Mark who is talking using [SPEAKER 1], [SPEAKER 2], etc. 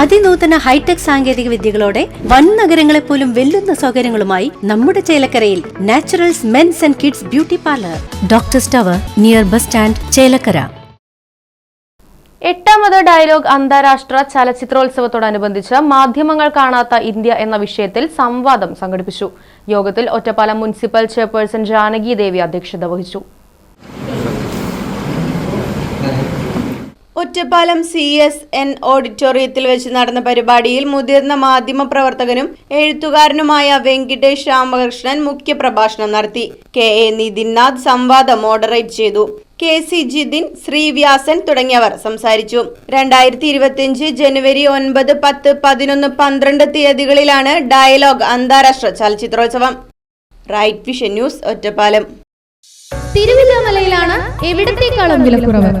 [SPEAKER 1] അതിനൂതന hi tech സാങ്കേതിക വിദ്യകളോടെ വൻ നഗരങ്ങളെ പോലും വെല്ലുന്ന സൗകര്യങ്ങളുമായി നമ്മുടെ ചേലക്കരയിൽ naturals men's and kids beauty parlour. Doctor സ്റ്റവർ near bus stand Chelakkara.
[SPEAKER 2] എട്ടാമത് ഡയലോഗ് അന്താരാഷ്ട്ര ചലച്ചിത്രോത്സവത്തോടനുബന്ധിച്ച് മാധ്യമങ്ങൾ കാണാത്ത ഇന്ത്യ എന്ന വിഷയത്തിൽ സംവാദം സംഘടിപ്പിച്ചു. യോഗത്തിൽ ഒറ്റപ്പാലം മുനിസിപ്പൽ ചെയർപേഴ്സൺ ജാനകി ദേവി അധ്യക്ഷത വഹിച്ചു.
[SPEAKER 3] ഒറ്റപ്പാലം സി എസ് എൻ ഓഡിറ്റോറിയത്തിൽ വെച്ച് നടന്ന പരിപാടിയിൽ മുതിർന്ന മാധ്യമ പ്രവർത്തകനും എഴുത്തുകാരനുമായ വെങ്കിടേഷ് രാമകൃഷ്ണൻ മുഖ്യപ്രഭാഷണം നടത്തി. കെ എ നിതിൻനാഥ് സംവാദം മോഡറേറ്റ് ചെയ്തു. കെ സി ജിതിൻ ശ്രീവ്യാസൻ തുടങ്ങിയവർ സംസാരിച്ചു. രണ്ടായിരത്തി ഇരുപത്തിയഞ്ച് ജനുവരി ഒൻപത് പത്ത് പതിനൊന്ന് പന്ത്രണ്ട് തീയതികളിലാണ് ഡയലോഗ് അന്താരാഷ്ട്ര ചലച്ചിത്രോത്സവം. Right vision news Ottapalam.
[SPEAKER 4] തിരുവില്ലാമലയിലാണ് എവിടത്തേക്കാളും വിലക്കുറവ്.